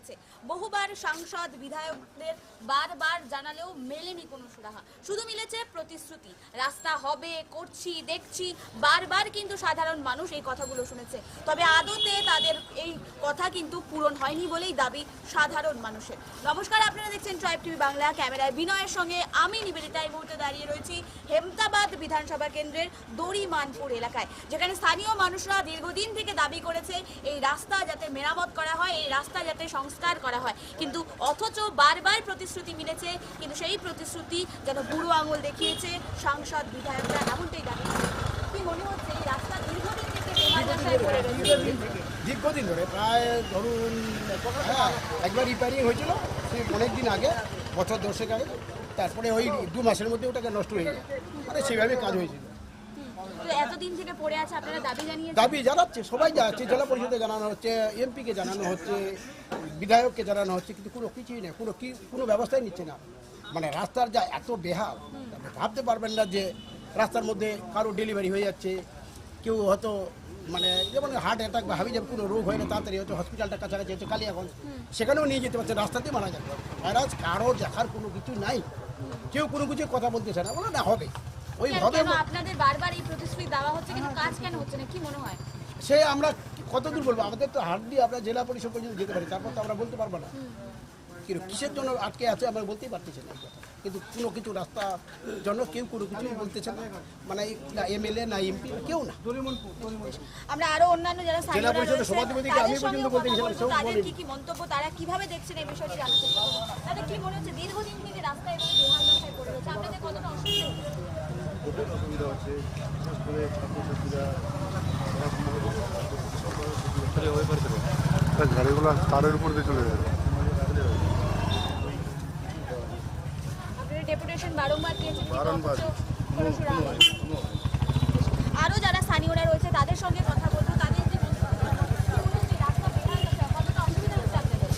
রয়েছে বহুবার সাংসদ বিধায়কদের বারবার জানালেও মেলেনি কোনো সুরাহা। শুধু মিলেছে প্রতিশ্রুতি। রাস্তা হবে, করছি, দেখছি, বারবার কিন্তু সাধারণ মানুষ এই কথাগুলো শুনেছে। তবে আদতে তাদের এই কথা কিন্তু পূরণ হয়নি বলেই দাবি সাধারণ মানুষের। নমস্কার, আপনারা দেখছেন ট্রাইব টিভি বাংলা। ক্যামেরায় বিনয়ের সঙ্গে আমি নিবেদিতা এই মুহূর্তে দাঁড়িয়ে রয়েছি হেমতাবাদ বিধানসভা কেন্দ্রের দড়িমানপুর এলাকায়, যেখানে স্থানীয় মানুষরা দীর্ঘদিন থেকে দাবি করেছে, এই রাস্তা যাতে মেরামত করা হয়, এই রাস্তা যাতে সংস্কার করা হয়। কিন্তু অথচ বারবার প্রতিশ্রুতি মিলেছে কিন্তু সেই প্রতিশ্রুতি যেন বুড়ো আঙুল দেখিয়েছে সাংসদ বিধায়করা এমনটাই দাবি কি মনে হচ্ছে এই রাস্তা দীর্ঘদিন থেকে দীর্ঘদিন ধরে প্রায় ধরুন হ্যাঁ একবার রিপেয়ারিং হয়েছিল সে অনেক দিন আগে বছর দশেক আগে তারপরে ওই দু মাসের মধ্যে ওটাকে নষ্ট হয়ে যায় মানে সেভাবে কাজ হয়েছিল। দাবি জানাচ্ছে, সবাই যাচ্ছে জেলা পরিষদে জানানো হচ্ছে, এমপিকে জানানো হচ্ছে, বিধায়ককে জানানো হচ্ছে, কিন্তু কোনো কিছুই নেই, কোনো কি, কোনো ব্যবস্থাই নিচ্ছে না। মানে রাস্তার যা এত বেহাল ভাবতে পারবেন না যে রাস্তার মধ্যে কারও ডেলিভারি হয়ে যাচ্ছে, কেউ হয়তো মানে যেমন হার্ট অ্যাটাক বা হাবি কোনো রোগ হয় না, তাড়াতাড়ি হয়তো হসপিটালটা কাছাকাছি হচ্ছে কালি এখন সেখানেও নিয়ে যেতে পারছে রাস্তাতেই মারা যাবে ভাইরাস কারোর দেখার কোনো কিছু নাই। কেউ কোনো কিছু কথা বলতেছে না, বলে না, হবে। ওই কেন- আপনাদের বারবার এই প্রতিশ্রুতি দেওয়া হচ্ছে কিন্তু কাজ কেন হচ্ছে না? কি মনে হয়? সে আমরা কতদূর বলব? আমাদের তো হাত দিয়ে আমরা জেলা পরিষদ পর্যন্ত যেতে পারি তারপর তো আমরা বলতে পারব না। কিন্তু কিসের জন্য আটকে আছে আমরা বলতেই পারতেছি না কিন্তু কোনো কিছু রাস্তার জন্য কেউ কোনো কিছু বলতেছে না। মানে না এমএলএ না এমপি কেউ না। আমরা আরও অন্যান্য যারা স্থানীয়রা পরিষদের রয়েছে, আমি পর্যন্ত বলতে গেছিলাম, সেও তাদের কি কি মন্তব্য তারা কীভাবে দেখছেন এই বিষয়টি জানাতে তাদের কি মনে হচ্ছে? দীর্ঘদিন থেকে রাস্তায় এভাবে বেহাল দশায় পড়ে রয়েছে আপনাদের কতটা অসুবিধা হচ্ছে? অসুবিধা হচ্ছে বিশেষ করে ছাত্রছাত্রীরা গাড়িগুলো তারের উপর দিয়ে চলে যাবে আপনারা ডেপুটেশন বারংবার দিয়েছেন কিন্তু বারংবার। অথচ কোনো সুরাহা হয়নি। আরও যারা স্থানীয়রা রয়েছে তাদের সঙ্গে কথা বলব তাদের যে মন্তব্য, কি মনে হচ্ছে এই রাস্তা বেহাল দশা, কতটা অসুবিধা হচ্ছে আপনাদের?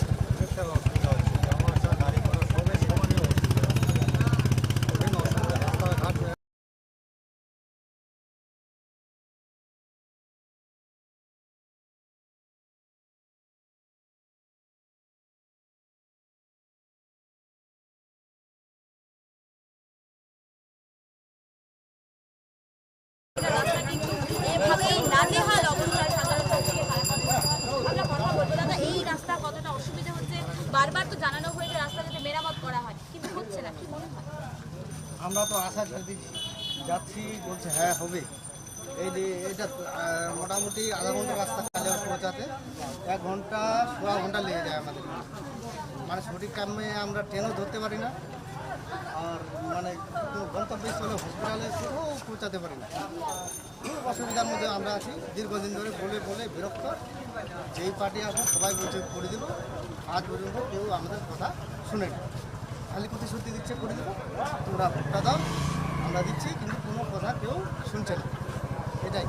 রাস্তা কিন্তু এভাবেই নাজেহাল অবস্থায় সাধারণ মানুষকে পারাপার করতে হয়। আমরা কথা বলব দাদা এই রাস্তা কতটা অসুবিধা হচ্ছে বারবার তো জানানো হয়েছে রাস্তা যাতে মেরামত করা হয় কিন্তু হচ্ছে না কি মনে হয় আমরা তো আশা ছেড়ে যাচ্ছি, বলছে হ্যাঁ হবে। এই যে এটা মোটামুটি আধা ঘণ্টা রাস্তা কালিয়ার পৌঁছাতে। এক ঘণ্টা, সোয়া ঘণ্টা লেগে যায় আমাদের। মানে সঠিক টাইমে আমরা ট্রেনও ধরতে পারি না। আর মানে গন্তব্যস্থলে হসপিটালে সেটাও পৌঁছাতে পারি না। খুব অসুবিধার মধ্যে আমরা আছি। দীর্ঘদিন ধরে বলে বলে বিরক্ত। যেই পার্টি আসুন সবাই বলছে, করে দেবো আজ পর্যন্ত কেউ আমাদের কথা শুনেনি। খালি প্রতিশ্রুতি দিচ্ছে করে দেবো। তোমরা ভোটটা দাও, আমরা দিচ্ছি, কিন্তু কোনো কথা কেউ শুনছে না। এটাই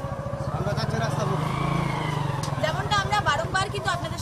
আমরা যাচ্ছি রাস্তা ভোট যেমনটা আমরা বারংবার কিন্তু আপনাদের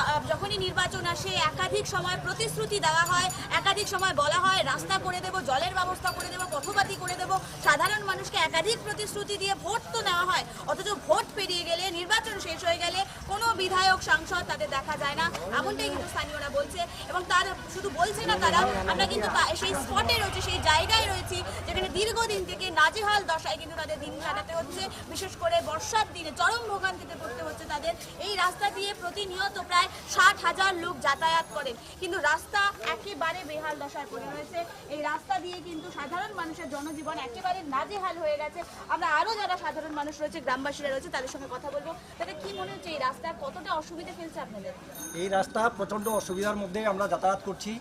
আহ, যখনই নির্বাচন আসে একাধিক সময় প্রতিশ্রুতি দেওয়া হয় একাধিক সময় বলা হয় রাস্তা করে দেব জলের ব্যবস্থা করে দেব পথপাতি করে দেব। সাধারণ মানুষকে একাধিক প্রতিশ্রুতি দিয়ে ভোট তো নেওয়া হয় অথচ ভোট পেরিয়ে গেলে নির্বাচন শেষ হয়ে গেলে কোনো বিধায়ক সাংসদ তাদের দেখা যায় না। এমনটাই কিন্তু স্থানীয়রা বলছে এবং তার শুধু বলছে না তারা আমরা কিন্তু সেই স্পটে রয়েছে সেই জায়গায় রয়েছি যেখানে দীর্ঘদিন থেকে নাজেহাল দশায় কিন্তু তাদের দিন কাটাতে হচ্ছে। বিশেষ করে বর্ষার দিনে চরম ভোগান্তিতে পড়তে হচ্ছে তাদের। এই রাস্তা দিয়ে প্রতিনিয়ত প্রায় ষাট হাজার লোক যাতায়াত করেন কিন্তু রাস্তা একেবারে বেহাল দশায় পড়ে রয়েছে। এই রাস্তা দিয়ে কিন্তু সাধারণ মানুষের জনজীবন একেবারে নাজেহাল হয়ে গেছে। আমরা আরও যারা সাধারণ মানুষ রয়েছে, গ্রামবাসীরা রয়েছে, তাদের সঙ্গে কথা বলব। তাদের কি মনে হচ্ছে এই রাস্তা কতটা অসুবিধা ফেলছে আপনাদের? এই রাস্তা প্রচণ্ড অসুবিধার মধ্যে আমরা যাতায়াত করছি।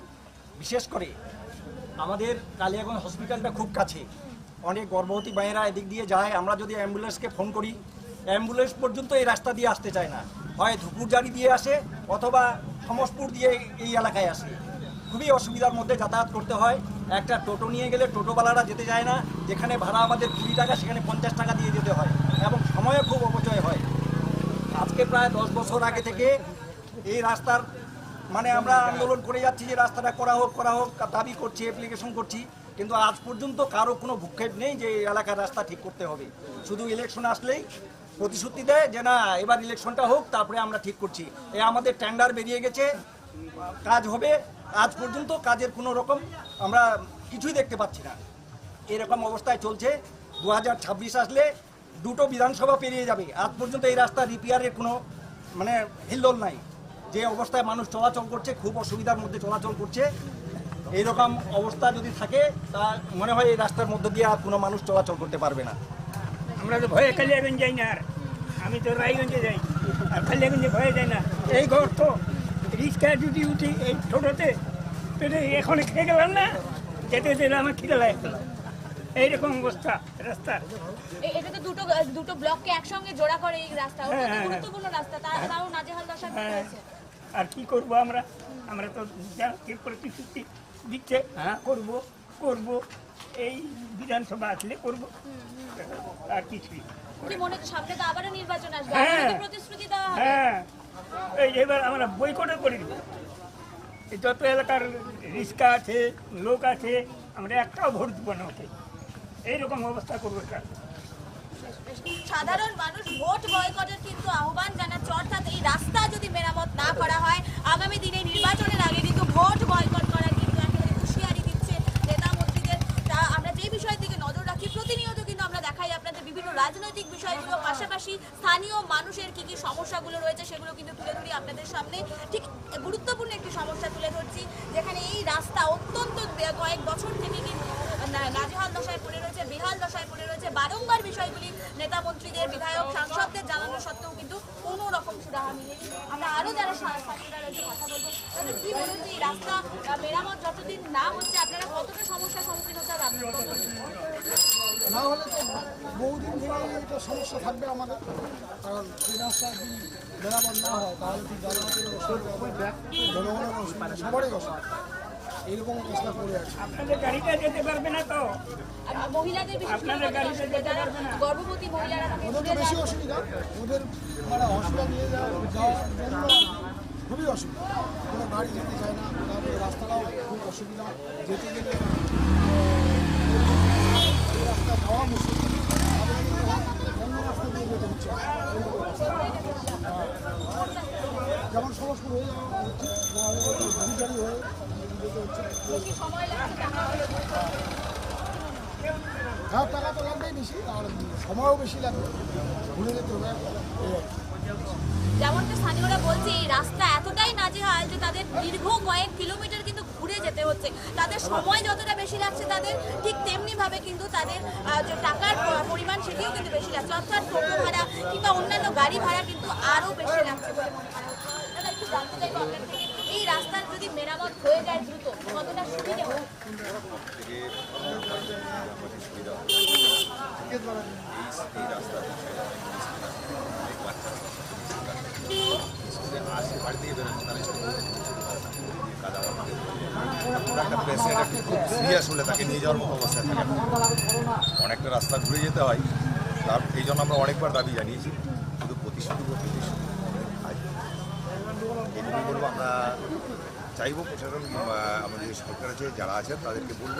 বিশেষ করে আমাদের কালিয়াগঞ্জ হসপিটালটা খুব কাছে। অনেক গর্ভবতী মায়েরা এদিক দিয়ে যায়। আমরা যদি অ্যাম্বুলেন্সকে ফোন করি, অ্যাম্বুলেন্স পর্যন্ত এই রাস্তা দিয়ে আসতে চায় না। হয় ধুপুরজারি দিয়ে আসে অথবা সমসপুর দিয়ে এই এলাকায় আসে। খুবই অসুবিধার মধ্যে যাতায়াত করতে হয়। একটা টোটো নিয়ে গেলে টোটোওয়ালারা যেতে যায় না। যেখানে ভাড়া আমাদের কুড়ি টাকা, সেখানে পঞ্চাশ টাকা দিয়ে যেতে হয় এবং সময়ও খুব অপচয় হয়। আজকে প্রায় দশ বছর আগে থেকে এই রাস্তার মানে আমরা আন্দোলন করে যাচ্ছি যে রাস্তাটা করা হোক করা হোক, দাবি করছি অ্যাপ্লিকেশন করছি। কিন্তু আজ পর্যন্ত কারও কোনো ভূক্ষেপ নেই যে এই এলাকার রাস্তা ঠিক করতে হবে। শুধু ইলেকশন আসলেই প্রতিশ্রুতি দেয় যে না, এবার ইলেকশনটা হোক, তারপরে আমরা ঠিক করছি। এ আমাদের টেন্ডার বেরিয়ে গেছে, কাজ হবে, আজ পর্যন্ত কাজের কোনো রকম আমরা কিছুই দেখতে পাচ্ছি না। এরকম অবস্থায় চলছে দু হাজার ছাব্বিশ আসলে দুটো বিধানসভা পেরিয়ে যাবে। আজ পর্যন্ত এই রাস্তা রিপেয়ারের কোনো মানে হিল্লোল নাই। যে অবস্থায় মানুষ চলাচল করছে, খুব অসুবিধার মধ্যে চলাচল করছে এইরকম অবস্থা যদি থাকে, তা মনে হয় এই রাস্তার মধ্যে দিয়ে আর কোনো মানুষ চলাচল করতে পারবে না। আমরা তো ভয়ে কালিয়াগঞ্জ যাই না আর। আমি তো রায়গঞ্জে যাই। আর কালিয়াগঞ্জে ভয়ে যাই না। এই ঘর তো রিক্সা যদি উঠি এই ছোটোতে এখন খেয়ে গেলাম না যেতে যেতে আমার খিদে লাগে। এইরকম অবস্থা এটা তো দুটো দুটো ব্লককে একসঙ্গে জোড়া করে এই রাস্তা। হ্যাঁ, হ্যাঁ, গুরুত্বপূর্ণ রাস্তা। তাও নাজেহাল দশা হ্যাঁ। আর কি করব আমরা? আমরা তো যা কি প্রতিশ্রুতি দিচ্ছে হ্যাঁ করব করব। এই বিধানসভা আসলে করব। আর কিছুই কি মনে সামনে তো আবারও নির্বাচন আসবে? হ্যাঁ। প্রতিশ্রুতি দেওয়া হ্যাঁ। এই এবার আমরা করে। দিব যত এলাকার রিক্সা আছে লোক আছে আমরা একটাও ভোট দিব না ওকে। এইরকম অবস্থা করব সাধারণ মানুষ ভোট বয়কটের কিন্তু আহ্বান জানাচ্ছে। অর্থাৎ এই রাস্তা যদি মেরামত না করা হয় আগামী দিনে নির্বাচনের আগে কিন্তু ভোট বয়কট করার কিন্তু একেবারে হুঁশিয়ারি দিচ্ছে নেতা মন্ত্রীদের তা আমরা যে বিষয়ের দিকে নজর রাখি প্রতিনিয়ত কিন্তু আমরা দেখাই আপনাদের বিভিন্ন রাজনৈতিক বিষয়গুলো, পাশাপাশি স্থানীয় মানুষের কি কি সমস্যাগুলো রয়েছে সেগুলো কিন্তু তুলে ধরি আপনাদের সামনে। ঠিক গুরুত্বপূর্ণ একটি সমস্যা তুলে ধরছি, যেখানে এই রাস্তা অত্যন্ত কয়েক বছর থেকে কিন্তু নাজেহাল দশায় পড়ে রয়েছে, বেহাল দশায় পড়ে রয়েছে। বারংবার বিষয়গুলি নেতা মন্ত্রীদের বিধায়ক, সাংসদদের জানানো সত্ত্বেও কিন্তু কোনো রকম সুরাহা মিলেনি। আমরা আরও যারা রয়েছে, কথা বলব। কি বলুন যে এই রাস্তা মেরামত যতদিন না হচ্ছে, আপনারা কতটা সমস্যার সম্মুখীন হতে হবে আপনি কতদিন? না হলে তো বহুদিন ধরে এটা সমস্যা থাকবে আমাদের। কারণ এই রাস্তা যদি মেরামত না হয় তাহলে ঠিক জনগণের অসুবিধা জনগণের অসুবিধা সবারই অসুবিধা এইরকম অবস্থা পড়ে আছে। আপনাদের গাড়িটা যেতে পারবে না তো? মহিলাদের করে আপনাদের কতটা গাড়িতে অসুবিধা? যেতে যারা পারবে না। গর্ভবতী মহিলারা ওদের বেশি অসুবিধা। ওদের মানে হসপিটাল নিয়ে যাওয়ার জন্য খুবই অসুবিধা। কোনো গাড়ি যেতে চায় না রাস্তাটাও খুব অসুবিধা। যেতে গেলে আহ, এই রাস্তা যাওয়া মুশকিল তাদের কিন্তু অন্য রাস্তা দিয়ে যেতে হচ্ছে এইরকম রাস্তা। হ্যাঁ। যেমন সমস্যা হয়ে যাওয়া হয়ে হ্যাঁ টাকা তো লাগবেই বেশি, আর সময়ও বেশি লাগবে ঘুরে যেতে হবে। যেমনটা স্থানীয়রা বলছে, এই রাস্তা এতটাই নাজেহাল যে তাদের দীর্ঘ কয়েক কিলোমিটার কিন্তু ঘুরে যেতে হচ্ছে। তাদের সময় যতটা বেশি লাগছে তাদের, ঠিক তেমনি ভাবে কিন্তু তাদের যে টাকার পরিমাণ সেটিও কিন্তু বেশি লাগছে। অর্থাৎ টোটো ভাড়া কিংবা অন্যান্য গাড়ি ভাড়া কিন্তু আরও বেশি লাগছে এই রাস্তার যদি মেরামত হয়ে যায় দ্রুত, কতটা সুবিধা একটা পেশেন্ট একটু খুব তাকে নিয়ে যাওয়ার অনেকটা রাস্তা ঘুরে যেতে হয়। তার এই জন্য আমরা অনেকবার দাবি জানিয়েছি, শুধু প্রতিশ্রুতি প্রতিশ্রুতি বলব, আমরা চাইব প্রশাসন আমাদের সরকার আছে, যারা আছেন তাদেরকে বলব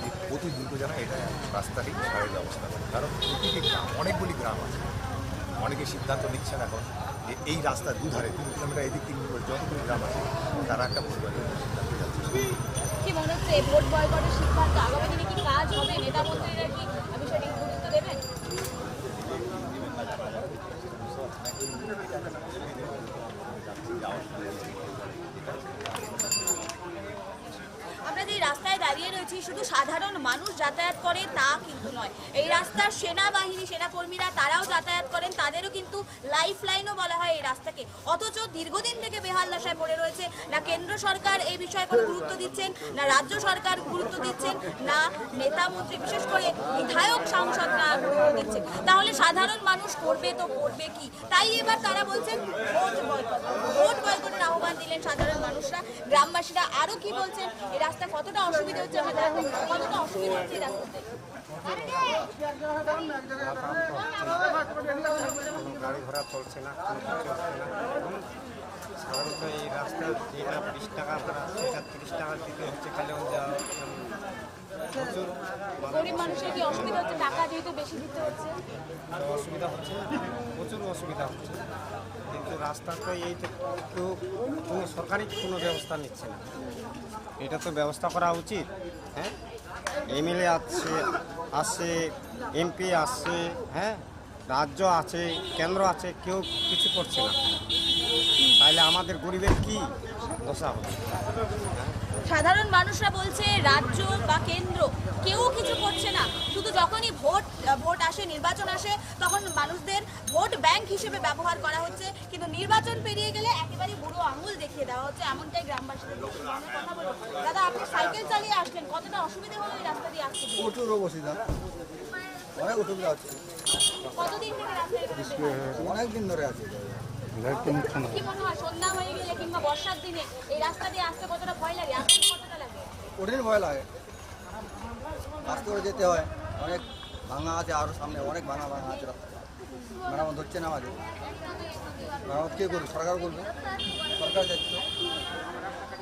যে অতি দ্রুত যেন এটা রাস্তাটি সারের ব্যবস্থা করে। কারণ গ্রাম, অনেকগুলি গ্রাম আছে। অনেকে সিদ্ধান্ত নিচ্ছেন এখন যে এই রাস্তার দুধারে দু কিলোমিটার এদিক তিন কিলোমিটার যতগুলো গ্রাম আছে, তারা একটা ভোট কি মনে হচ্ছে ভোট দিনে কি কাজ হবে? নেতা মন্ত্রীরা কি বিষয়টি গুরুত্ব দেবেন আমরা যে রাস্তায় দাঁড়িয়ে রয়েছি, শুধু সাধারণ মানুষ যাতায়াত করে তা কিন্তু নয়। এই রাস্তার সেনাবাহিনী, সেনাকর্মীরা তারাও যাতায়াত করেন, তাদেরও কিন্তু লাইফ লাইনও বলা হয় এই রাস্তাকে। অথচ দীর্ঘদিন থেকে বেহাল দশায় পড়ে রয়েছে, না কেন্দ্র সরকার এই বিষয়ে কোনো গুরুত্ব দিচ্ছেন, না রাজ্য সরকার গুরুত্ব দিচ্ছেন, না নেতা মন্ত্রী, বিশেষ করে বিধায়ক সাংসদরা গুরুত্ব দিচ্ছেন। তাহলে সাধারণ মানুষ করবে তো করবে কি? তাই এবার তারা বলছেন ভোট বয়কট। ভোট বয়কটের আহ্বান দিলেন সাধারণ মানুষরা। গ্রামবাসীরা আরও কি বলছেন? এই রাস্তা কতটা অসুবিধা হচ্ছে আমরা কতটা অসুবিধা হচ্ছে গাড়ি ঘোড়া চলছে না সাধারণত এই রাস্তা যেটা বিশ টাকা সেটা তিরিশ টাকা দিতে হচ্ছে উম, অসুবিধা হচ্ছে? হচ্ছে। হচ্ছে, প্রচুর অসুবিধা হচ্ছে। কিন্তু কোনো ব্যবস্থা নিচ্ছে এটা তো ব্যবস্থা করা উচিত হ্যাঁ? এমএলএ আসছে আসছে এমপি আসছে হ্যাঁ? রাজ্য আছে, কেন্দ্র আছে, কেউ কিছু করছে না। তাহলে আমাদের গরিবের কি দশা হবে সাধারণ মানুষরা বলছে রাজ্য বা কেন্দ্র কেউ কিছু করছে না। শুধু যখনই ভোট ভোট আসে নির্বাচন আসে তখন মানুষদের ভোট ব্যাংক হিসেবে ব্যবহার করা হচ্ছে। কিন্তু নির্বাচন পেরিয়ে গেলে একেবারে বুড়ো আঙুল দেখিয়ে দেওয়া হচ্ছে এমনটাই গ্রামবাসীদের কথা বলব দাদা আপনি সাইকেল চালিয়ে আসলেন কতটা অসুবিধা হলো এই রাস্তা দিয়ে আসতে? অবস্থা অনেক অসুবিধা দিন ধরে আছে। কি মনে হয় সন্ধ্যা হয়ে গেলে কিংবা বর্ষার দিনে এই রাস্তা দিয়ে আসতে কতটা ভয় লাগে? আসতে কতটা লাগে? কঠিন ভয় লাগে। আস্তে করে যেতে হয়। অনেক ভাঙা আছে আরও সামনে অনেক ভাঙা ভাঙা আছে রাস্তা। মেরামত হচ্ছে না আমাদের মেরামত কে করবে? সরকার করবে? সরকার যাচ্ছে।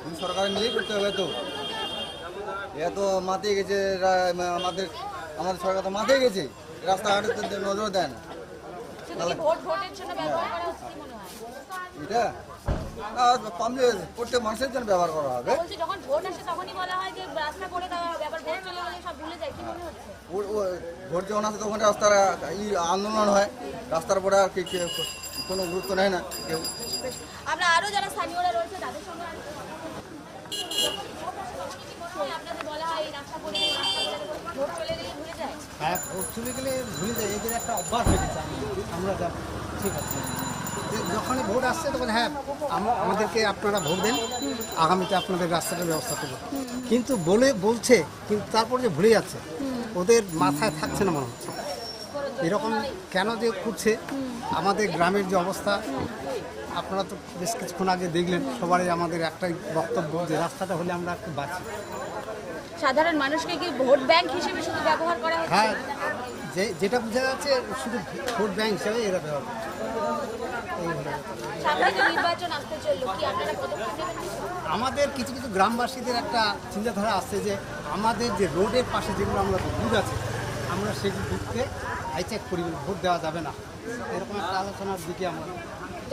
কিন্তু সরকার মিলেই করতে হবে তো। এ তো মাতিয়ে গেছে আমাদের আমাদের সরকার তো মাতিয়ে গেছে। রাস্তাঘাটে তো নজর দেয় না। ভোট ভোটের জন্য ব্যবহার করা হচ্ছে কি মনে এটা? পাবলিক প্রত্যেক মানুষের জন্য ব্যবহার করা হবে। যখন ভোট আসে তখনই বলা হয় যে রাস্তা করে দেওয়া হবে আবার ভোট চলে গেলে সব ভুলে যায় কি মনে হচ্ছে? ও- ও- ভোট যখন আসে তখন রাস্তার ই আন্দোলন হয়। রাস্তার পরে আর কি কোনো গুরুত্ব নেয় না কেউ। আমরা আরও যারা স্থানীয়রা রয়েছে তাদের সঙ্গে হয় হয় ভোট চলে গেলে ভুলে যায়। হ্যাঁ ভোট চলে গেলে ভুলে যায় এদের একটা অভ্যাস হয়ে গেছে। আমরা যা ঠিক আছে। যখনই ভোট আসছে, তখন হ্যাঁ আম- আমাদেরকে আপনারা ভোট দেন। আগামীতে আপনাদের রাস্তাটার ব্যবস্থা করব। কিন্তু বলে, বলছে, কিন্তু তারপর যে ভুলে যাচ্ছে, ওদের মাথায় থাকছে না মনে হচ্ছে। এরকম কেন যে করছে? আমাদের গ্রামের যে অবস্থা আপনারা তো বেশ কিছুক্ষণ আগে দেখলেন সবারই আমাদের একটাই বক্তব্য যে রাস্তাটা হলে আমরা একটু বাঁচি। সাধারণ মানুষকে কি ভোট ব্যাংক হিসেবে শুধু ব্যবহার করা হচ্ছে? হ্যাঁ যে যেটা বোঝা যাচ্ছে শুধু ভোট ব্যাংক হিসেবে এরা ব্যবহার? আমাদের কিছু কিছু গ্রামবাসীদের একটা চিন্তাধারা আসছে যে আমাদের যে রোডের পাশে যেগুলো আমরা বুথ আছে আমরা সেগুলো বুথকে হাইচেক করি ভোট দেওয়া যাবে না। এরকম একটা আলোচনার দিকে আমরা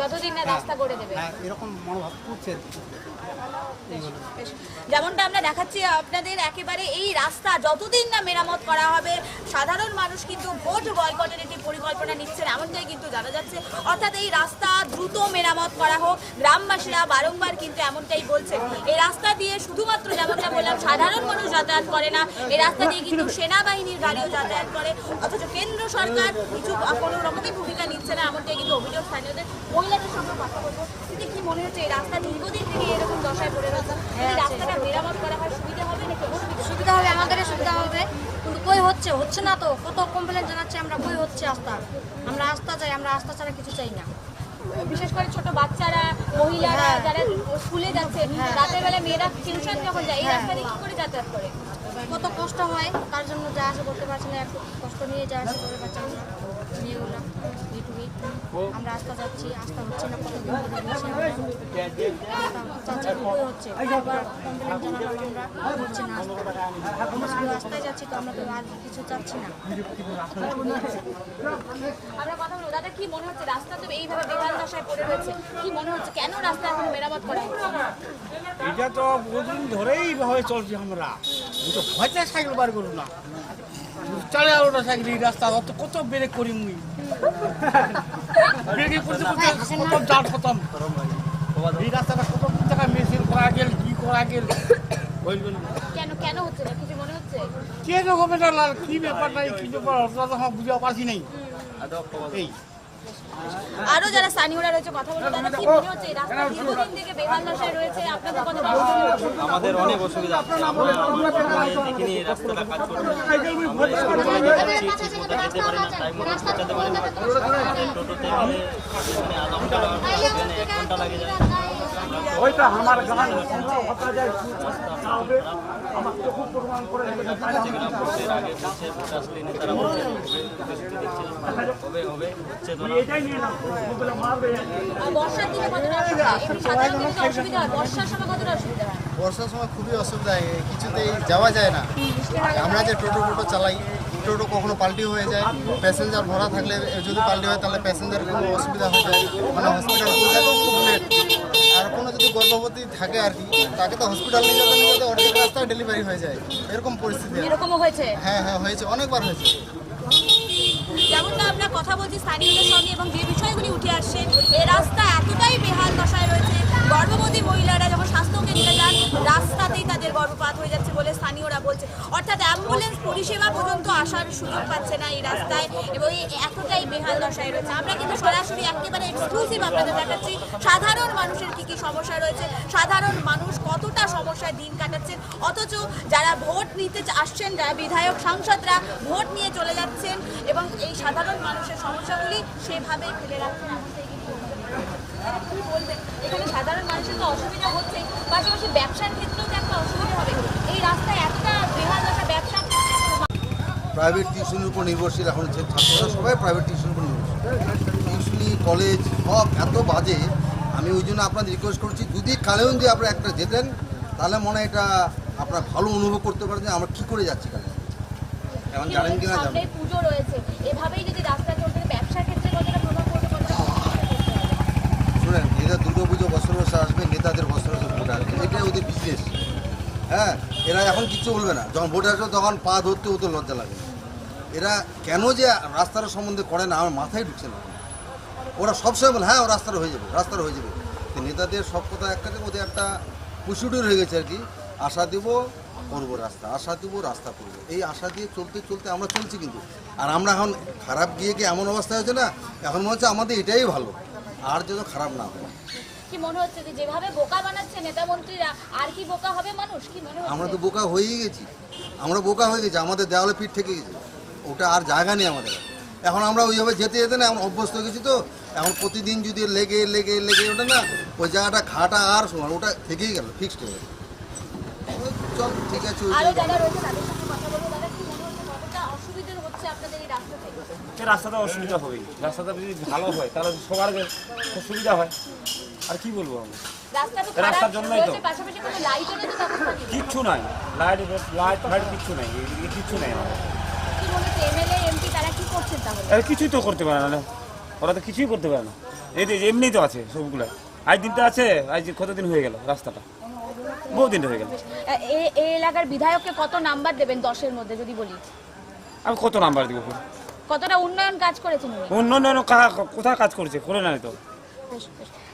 যতদিন না রাস্তা করে দেবে। হ্যাঁ এরকম মনোভাব করছে। যেমনটা আমরা দেখাচ্ছি আপনাদের একেবারে এই রাস্তা যতদিন না মেরামত করা হবে সাধারণ মানুষ কিন্তু ভোট বয়কটের একটি পরিকল্পনা নিচ্ছেন এমনটাই কিন্তু জানা যাচ্ছে। অর্থাৎ এই রাস্তা দ্রুত মেরামত করা হোক গ্রামবাসীরা বারংবার কিন্তু এমনটাই বলছেন। এই রাস্তা দিয়ে শুধুমাত্র যেমনটা বললাম সাধারণ মানুষ যাতায়াত করে না এই রাস্তা দিয়ে কিন্তু সেনাবাহিনীর গাড়িও যাতায়াত করে অথচ কেন্দ্র সরকার কিছু কোনো রকমই ভূমিকা নিচ্ছে না এমনটাই কিন্তু অভিযোগ স্থানীয়দের। মহিলাদের সঙ্গে কথা বলব। কিন্তু কি মনে হচ্ছে এই রাস্তা দীর্ঘদিন থেকে এরকম দশায় পড়ে রয়েছে? যদি রাস্তাটা মেরামত করা হয় সুবিধা হবে নাকি অসুবিধা? সুবিধা হবে আমাদের সুবিধা হবে। কিন্তু কই হচ্ছে? হচ্ছে না তো? কত কমপ্লেন জানাচ্ছে আমরা? কই হচ্ছে আস্থা আমরা আস্থা চাই আমরা আস্থা ছাড়া কিছু চাই না। বিশেষ করে ছোট বাচ্চারা মহিলারা হ্যাঁ। যারা স্কুলে যাচ্ছে রাতের বেলা মেয়েরা টিউশন যখন যায় এই রাস্তা দিয়ে কি করে যাতায়াত করে? কত কষ্ট হয় তার জন্য যা আসা করতে পারছি না কষ্ট নিয়ে যা আসা করে বাচ্চা মেয়েগুলা এইটুকুই আমরা আস্থা যাচ্ছি আস্থা হচ্ছে না কত ধরে বলছি চাচ্ছি কই হচ্ছে? কতবার কমপ্লেন জানালাম আমরা হচ্ছে না আমরা শুধু রাস্তায় যাচ্ছি তো আমরা তো আর কিছু চাচ্ছি না। আমরা কথা বলব দাদা কি মনে হচ্ছে? রাস্তা তো এইভাবে বেহাল দশায় পড়ে রয়েছে। কি মনে হচ্ছে? কেন রাস্তা এখন মেরামত করা না? এটা তো বহুদিন ধরেই এইভাবে চলছি আমরা। তো ভয়তে সাইকেল বার করুন না। চলে আলোটা সাইকেল রাস্তা অত কত ব্রেক করি মুই? ব্রেকে করতে করতে খতম জাল খতম। এই রাস্তাটা কত টাকা মেশিন করা গেল কি করা গেল? কেন কেন হচ্ছে না? কিছু মনে হচ্ছে? কে রকমের লাল? কি ব্যাপার নাই কি ব্যাপার? বুঝতে পারছি নাই। এই আরও যারা স্থানীয়রা রয়েছে কথা বলতে দাদা কি মনে হচ্ছে? এই রাস্তা দীর্ঘদিন থেকে বেহাল দশায় রয়েছে আপনাদের কথা আমাদের অনেক অসুবিধা দেখিনি রাস্তাটা কাজ করতে টোটোতে এক ঘণ্টা লাগে যায়। ওইটা আমার গান হতা যায় হবে আমার তো প্রমাণ করে দেবে যেগুলো ভোটের আগে বলছে ভোট আসলে নেতারা বলছে প্রতিশ্রুতি দিচ্ছিল হবে হবে হচ্ছে তো না এটাই নিয়ে নাও মারবে। বর্ষার দিনে কতটা অসুবিধা? এমনি সাধারণ দিনে তো অসুবিধা হয়। বর্ষার সময় কতটা অসুবিধা হয়? বর্ষার সময় খুবই অসুবিধা হয়। কিছুতেই যাওয়া যায় না। আমরা যে টোটো টোটো চালাই টোটো কখনো পাল্টি হয়ে যায় প্যাসেঞ্জার ভরা থাকলে যদি পাল্টি হয় তাহলে প্যাসেঞ্জার কোনো অসুবিধা হয়ে যায় মানে হসপিটাল পৌঁছাতেও খুব লেট আর কোনো যদি গর্ভবতী থাকে আর কি তাকে তো হসপিটাল নিয়ে যেতে নিয়ে যেতে অর্ধেক রাস্তায় ডেলিভারি হয়ে যায়। এরকম পরিস্থিতি। এরকমও হয়েছে? হ্যাঁ হ্যাঁ হয়েছে। অনেকবার হয়েছে। যেমনটা আমরা কথা বলছি স্থানীয়দের সঙ্গে এবং যে বিষয়গুলি উঠে আসছে এই রাস্তা এতটাই বেহাল দশায় রয়েছে গর্ভবতী মহিলারা যখন স্বাস্থ্য কেন্দ্রে যান, রাস্তাতেই তাদের গর্ভপাত হয়ে যাচ্ছে বলে স্থানীয়রা বলছে। অর্থাৎ অ্যাম্বুলেন্স পরিষেবা পর্যন্ত আসার সুযোগ পাচ্ছে না এই রাস্তায় এবং এতটাই বেহাল দশায় রয়েছে। আমরা কিন্তু সরাসরি একেবারে এক্সক্লুসিভ আপনাদের দেখাচ্ছি, সাধারণ মানুষের কি কি সমস্যা রয়েছে, সাধারণ মানুষ কতটা সমস্যায় দিন কাটাচ্ছেন, অথচ যারা ভোট নিতে আসছেন, যারা বিধায়ক, সাংসদরা ভোট নিয়ে চলে যাচ্ছেন এবং এই সাধারণ মানুষের সমস্যাগুলি সেভাবেই ফেলে রাখছেন। বলবেন? এখানে সাধারণ মানুষের তো অসুবিধা হচ্ছে। পাশাপাশি ব্যবসার ক্ষেত্রেও তো একটা অসুবিধা হবে। এই রাস্তায় বেহাল দশা ব্যবসা প্রাইভেট টিউশনের উপর নির্ভরশীল এখন ছাত্ররা সবাই প্রাইভেট টিউশনের উপর নির্ভরশীল। টিউশনি কলেজ সব এত বাজে আমি ওই জন্য আপনাদের রিকোয়েস্ট করছি যদি কালেও যে আপনারা একটা যেতেন তাহলে মনে হয় এটা আপনারা ভালো অনুভব করতে পারেন যে আমরা কী করে যাচ্ছি কালে এখন জানেন কিনা পুজো রয়েছে। এভাবেই যদি রাস্তা চলতে ব্যবসার ক্ষেত্রে কতটা প্রভাব পড়তে পারে শুনেন এরা দুর্গা বছর আসবে, নেতাদের বস্ত্র ভোট আসবে। এটাই ওদের বিজনেস হ্যাঁ এরা এখন কিচ্ছু বলবে না। যখন ভোট আসবে, তখন পা ধরতে ওদের লজ্জা লাগে। এরা কেন যে রাস্তার সম্বন্ধে করে না, আমার মাথায় ঢুকছে না। ওরা সবসময় বলে হ্যাঁ ও রাস্তাটা হয়ে যাবে রাস্তাটা হয়ে যাবে। নেতাদের সব কথা একটা ওদের একটা প্রসিডিউর হয়ে গেছে আর কি। আশা দেবো করব রাস্তা, আশা দেবো রাস্তা করব। এই আশা দিয়ে চলতে চলতে আমরা চলছি কিন্তু। আর আমরা এখন খারাপ গিয়ে কি এমন অবস্থা হয়েছে না? এখন মনে হচ্ছে আমাদের এটাই ভালো। আর যেন খারাপ না হয়। কি মনে হচ্ছে যে যেভাবে বোকা বানাচ্ছে নেতা মন্ত্রীরা আর কি বোকা হবে মানুষ? কি মনে হচ্ছে? আমরা তো বোকা হয়েই গেছি। আমরা বোকা হয়ে গেছি আমাদের দেওয়ালে পিঠ থেকে গেছে। ওটা আর জায়গা নেই আমাদের। এখন আমরা ওইভাবে যেতে যেতে না এখন অভ্যস্ত হয়ে গেছি তো। এখন প্রতিদিন যদি লেগে লেগে লেগে ওটা না ওই জায়গাটা ঘাটা আর সমান ওটা থেকেই গেল ফিক্সড হয়ে গেল। চল ঠিক আছে ওই আরও জায়গায়- যারা রয়েছে তাদের সঙ্গে কথা বলব দাদা কি মনে হচ্ছে কতটা অসুবিধা হচ্ছে আপনাদের এই রাস্তা থেকে যে রাস্তাটা অসুবিধা হবেই। রাস্তাটা যদি ভালো হয় তাহলে সবার সুবিধা হয়। আর কি বলব আমি? রাস্তার জন্যই তো। কিচ্ছু নাই। লাইট লাইট ফাইট কিচ্ছু নাই। কিচ্ছু নাই আমাদের। কিছুই তো করতে পারে না ওরা তো কিছুই করতে পারে না। এই যে এমনি তো আছে সবগুলো। আজ দিনটা আছে আজ কতদিন হয়ে গেল রাস্তাটা? বহু দিন হয়ে গেল। এই এই এলাকার বিধায়ককে কত নাম্বার দেবেন দশের মধ্যে যদি বলি? আমি কত নাম্বার দিব? কতটা উন্নয়ন কাজ করেছেন উনি? অন্য অন্য কোথায় কাজ করেছে? করে নাই তো।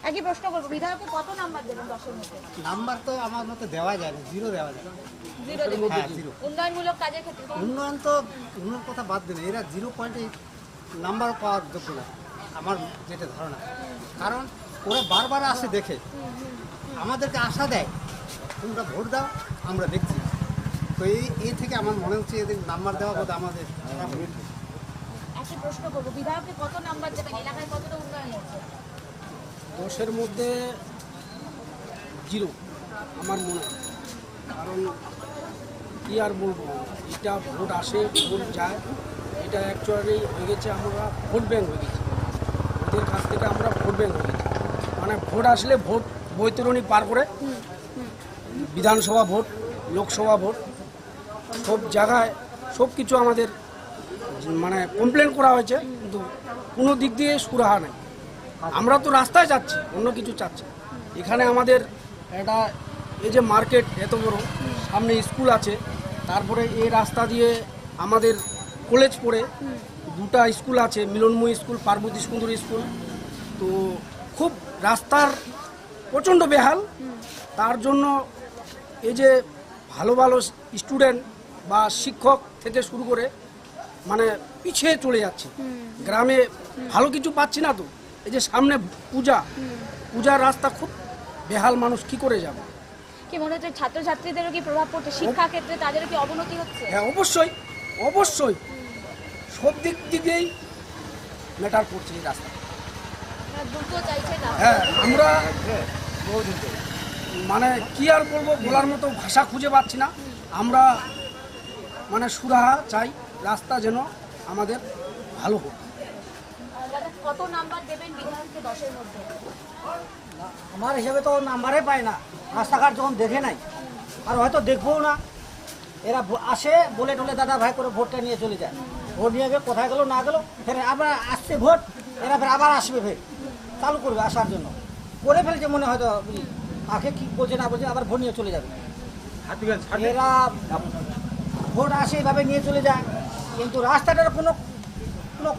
একই প্রশ্ন করব বিধায়ককে কত নাম্বার দেবেন দশের মধ্যে? নাম্বার তো আমার মতে দেওয়া যায় না জিরো দেওয়া যায় জিরো দেবেন। হ্যাঁ উন্নয়নমূলক কাজের ক্ষেত্রে উন্নয়ন তো উন্নয়ন কথা বাদ দিন এরা জিরো পয়েন্টে নাম্বার পাওয়ার যোগ্য না আমার যেটা ধারণা। কারণ ওরা বারবার আসে দেখে। আমাদেরকে আশা দেয় তোমরা ভোট দাও আমরা দেখছি। তো এই এই থেকে আমার মনে হচ্ছে এদের নাম্বার দেওয়া বোধ আমাদের একই প্রশ্ন কত নাম্বার দেবেন এলাকায় কতটা উন্নয়ন হচ্ছে? দশের মধ্যে জিরো, আমার মনে হয়। কারণ কি আর বলব, এটা ভোট আসে, ভোট যায়। এটা অ্যাকচুয়ালি হয়ে গেছে আমরা ভোট ব্যাংক হয়ে গেছি। ওদের কাছ থেকে আমরা ভোট ব্যাংক হয়ে গেছি। মানে ভোট আসলে ভোট বৈতরণী পার করে বিধানসভা ভোট, লোকসভা ভোট, সব জায়গায় সব কিছু আমাদের মানে কমপ্লেন করা হয়েছে, কিন্তু কোনো দিক দিয়ে সুরাহা নেই। আমরা তো রাস্তায় যাচ্ছি, অন্য কিছু চাচ্ছি এখানে আমাদের একটা, এই যে মার্কেট এত বড়, সামনে স্কুল আছে, তারপরে এই রাস্তা দিয়ে আমাদের কলেজ পড়ে, দুটা স্কুল আছে, মিলনময়ী স্কুল, পার্বতী সুন্দর স্কুল। তো খুব রাস্তার প্রচণ্ড বেহাল। তার জন্য এই যে ভালো ভালো স্টুডেন্ট বা শিক্ষক থেকে শুরু করে মানে পিছিয়ে চলে যাচ্ছে। গ্রামে ভালো কিছু পাচ্ছি না তো। এই যে সামনে পূজা পূজার রাস্তা খুব বেহাল মানুষ কি করে যাবে? কি মনে হচ্ছে ছাত্রছাত্রীদেরও কি প্রভাব পড়ছে? শিক্ষা ক্ষেত্রে তাদেরও কি অবনতি হচ্ছে? হ্যাঁ অবশ্যই অবশ্যই। সব দিক দিকেই ম্যাটার করছে এই রাস্তা হ্যাঁ আমরা মানে কি আর বলব বলার মতো ভাষা খুঁজে পাচ্ছি না। আমরা মানে সুরাহা চাই। রাস্তা যেন আমাদের ভালো হোক। কত নাম্বার দেবেন বিধায়ককে দশের মধ্যে? আমার হিসাবে তো নাম্বারে পায় না। রাস্তাঘাট যখন দেখে নাই আর হয়তো দেখবও না। এরা আসে বলে টলে দাদা ভাই করে ভোটটা নিয়ে চলে যায়। ভোট নিয়ে গেলে কোথায় গেলো না গেলো ফের আবার আসছে ভোট এরা ফের আবার আসবে ফের। চালু করবে আসার জন্য। করে ফেলছে মনে হয়তো বুঝি কাকে কি বলছে না বলছে আবার ভোট নিয়ে চলে যাবে। এরা ভোট আসে এভাবে নিয়ে চলে যায়। কিন্তু রাস্তাটার কোনো কোনো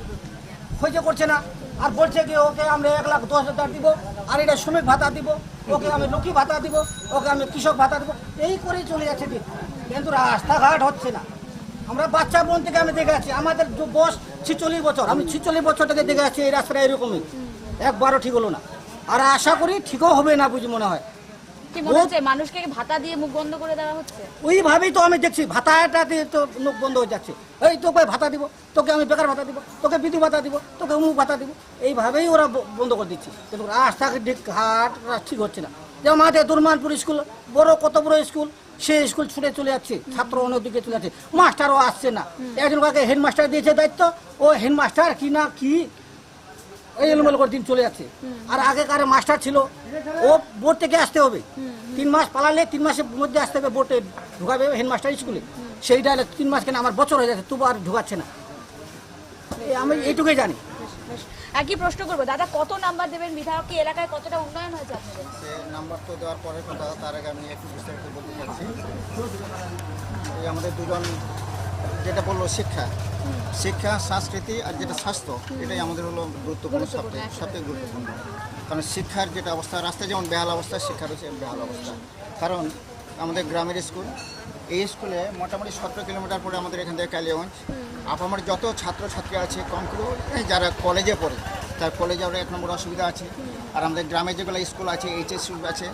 খোঁজে করছে না। আর বলছে কি ওকে আমরা এক লাখ দশ হাজার দিব, আর এটা শ্রমিক ভাতা দিব, ওকে আমি লক্ষ্মী ভাতা দিব, ওকে আমি কৃষক ভাতা দিব। এই করেই চলে যাচ্ছে দিন। কিন্তু রাস্তাঘাট হচ্ছে না। আমরা বাচ্চা বোন থেকে আমি দেখে আছি, আমাদের বয়স ছিচল্লিশ বছর, আমি ছিচল্লিশ বছর থেকে দেখে আছি এই রাস্তাটা এরকমই। একবারও ঠিক হলো না। আর আশা করি ঠিকও হবে না বুঝি মনে হয়। কি মনে হচ্ছে? মানুষকে ভাতা দিয়ে মুখ বন্ধ করে দেওয়া হচ্ছে? ওইভাবেই তো আমি দেখছি ভাতাটা দিয়ে তো মুখ বন্ধ হয়ে যাচ্ছে। এই তোকে ভাতা দিব তোকে আমি বেকার ভাতা দিব তোকে ভাতা দিব তোকে ভাতা দিব এইভাবেই ওরা বন্ধ করে দিচ্ছে। কিন্তু রাস্তাঘাট ঘাট ঠিক হচ্ছে না। যেমন আমাদের দুর্মানপুর স্কুল বড় কত বড় স্কুল সে স্কুল ছুটে চলে যাচ্ছে ছাত্র অন্যদিকে চলে যাচ্ছে। মাস্টারও আসছে না। একজন কাকে হেডমাস্টার দিয়েছে দায়িত্ব ও হেডমাস্টার কি না কি এই এলোমেলো করে দিন চলে যাচ্ছে। আর আগেকার মাস্টার ছিল ও বোর্ড থেকে আসতে হবে। তিন মাস পালালে তিন মাসের মধ্যে আসতে হবে বোর্ডে ঢুকাবে হেডমাস্টার স্কুলে। সেইটা হলে তিন মাস কেন আমার বছর হয়ে যাচ্ছে তবু আর ঢুকাচ্ছে না। এই আমি এইটুকুই জানি। একই প্রশ্ন করব? দাদা কত নাম্বার দেবেন বিধায়ককে এলাকায় কতটা উন্নয়ন হয়েছে নাম্বার তো দেওয়ার পরে কথা তার আগে আমি একটু বিস্তারিত বলতে চাচ্ছি। এই আমাদের দুজন যেটা বলল শিক্ষা শিক্ষা, সংস্কৃতি আর যেটা স্বাস্থ্য, এটাই আমাদের হলো গুরুত্বপূর্ণ সবথেকে সবথেকে গুরুত্বপূর্ণ। কারণ শিক্ষার যেটা অবস্থা, রাস্তায় যেমন বেহাল অবস্থা, শিক্ষার হচ্ছে বেহাল অবস্থা। কারণ আমাদের গ্রামের স্কুল, এই স্কুলে মোটামুটি সতেরো কিলোমিটার পরে আমাদের এখান থেকে কালিয়াগঞ্জ। আপামার যত ছাত্রছাত্রী আছে, কম করে যারা কলেজে পড়ে, তার কলেজে এক নম্বর অসুবিধা আছে। আর আমাদের গ্রামে যেগুলো স্কুল আছে এইচএস আছে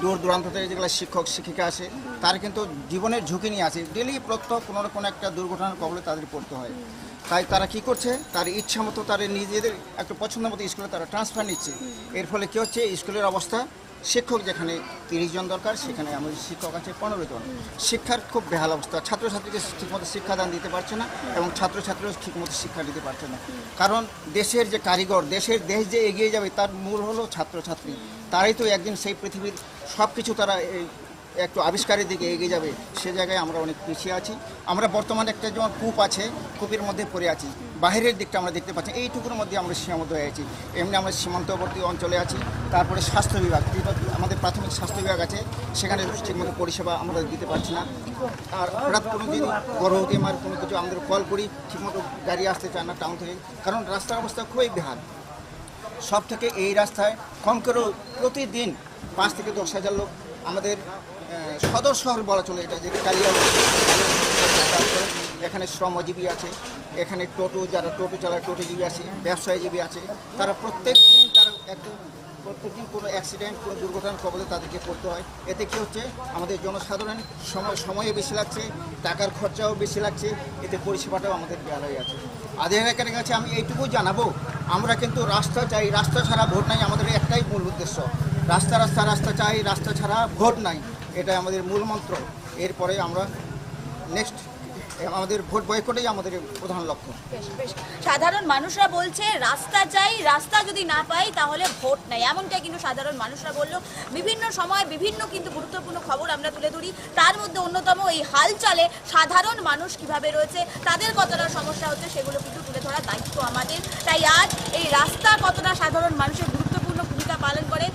দূর দূরান্ত থেকে যেগুলো শিক্ষক, শিক্ষিকা আছে তার কিন্তু জীবনের ঝুঁকি নিয়ে আছে ডেলি প্রত্যহ কোনো না কোনো একটা দুর্ঘটনার কবলে তাদের পড়তে হয়। তাই তারা কি করছে? তার ইচ্ছা মতো তার নিজেদের একটা পছন্দ মতো স্কুলে তারা ট্রান্সফার নিচ্ছে। এর ফলে কী হচ্ছে? স্কুলের অবস্থা, শিক্ষক যেখানে তিরিশ জন দরকার, সেখানে আমাদের শিক্ষক আছে পনেরো জন। শিক্ষার খুব বেহাল অবস্থা। ছাত্রছাত্রীকে ঠিকমতো শিক্ষাদান দিতে পারছে না এবং ছাত্রছাত্রীও ঠিকমতো শিক্ষা দিতে পারছে না। কারণ দেশের যে কারিগর, দেশের দেশ যে এগিয়ে যাবে, তার মূল হলো ছাত্রছাত্রী। তারাই তো একদিন সেই পৃথিবীর সব কিছু তারা একটু আবিষ্কারের দিকে এগিয়ে যাবে, সে জায়গায় আমরা অনেক পিছিয়ে আছি। আমরা বর্তমানে একটা যেমন কূপ আছে, কূপের মধ্যে পড়ে আছি বাইরের দিকটা আমরা দেখতে পাচ্ছি এইটুকুর মধ্যে আমরা সীমাবদ্ধ হয়ে আছি। এমনি আমরা সীমান্তবর্তী অঞ্চলে আছি, তারপরে স্বাস্থ্য বিভাগ আমাদের প্রাথমিক স্বাস্থ্য বিভাগ আছে, সেখানে ঠিকমতো পরিষেবা আমরা দিতে পারছি না। আর হঠাৎ কোনো দিন গর্ভবতী মার কোনো কিছু আমাদের কল করি, ঠিকমতো গাড়ি আসতে চায় না টাউন থেকে, কারণ রাস্তার অবস্থা খুবই বেহাল। সব থেকে এই রাস্তায় কম করেও প্রতিদিন পাঁচ থেকে দশ হাজার লোক আমাদের সদর শহর বলা চলে এটা যে করে। এখানে শ্রমজীবী আছে, এখানে টোটো, যারা টোটো চালায়, টোটোজীবী আছে, ব্যবসায়ীজীবী আছে, তারা প্রত্যেক দিন তারা একটু প্রত্যেকদিন কোনো অ্যাক্সিডেন্ট কোনো দুর্ঘটনার কবলে তাদেরকে করতে হয়। এতে কী হচ্ছে? আমাদের জনসাধারণ সময় সময়ও বেশি লাগছে, টাকার খরচাও বেশি লাগছে, এতে পরিষেবাটাও আমাদের বেহাল হয়ে আছে। আধিকারিকের কাছে আমি এইটুকু জানাব। আমরা কিন্তু রাস্তা চাই, রাস্তা ছাড়া ভোট নাই, আমাদের একটাই মূল উদ্দেশ্য। রাস্তা রাস্তা রাস্তা চাই, রাস্তা ছাড়া ভোট নাই এটা আমাদের মূল মন্ত্র। এরপরে আমরা নেক্সট আমাদের ভোট বয়কটেই আমাদের প্রধান লক্ষ্য। সাধারণ মানুষরা বলছে, রাস্তা চাই রাস্তা যদি না পাই তাহলে ভোট নাই। এমনটাই কিন্তু সাধারণ মানুষরা বলল। বিভিন্ন সময় বিভিন্ন কিন্তু গুরুত্বপূর্ণ খবর আমরা তুলে ধরি। তার মধ্যে অন্যতম এই হালচালে সাধারণ মানুষ কীভাবে রয়েছে, তাদের কতটা সমস্যা হচ্ছে সেগুলো কিন্তু তুলে ধরার দায়িত্ব আমাদের। তাই আজ এই রাস্তা কতটা সাধারণ মানুষের গুরুত্বপূর্ণ ভূমিকা পালন করে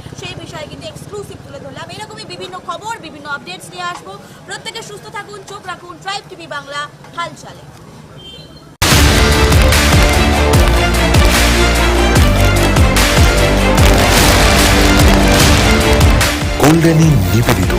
সেই কিন্তু এক্সক্লুসিভ তুলে ধরলাম। এরকমই বিভিন্ন খবর, বিভিন্ন আপডেটস নিয়ে আসব। প্রত্যেকে সুস্থ থাকুন, চোখ রাখুন। ট্রাইব টিভি বাংলা, হালচালে। গোল্ডেনি নিবেদিত।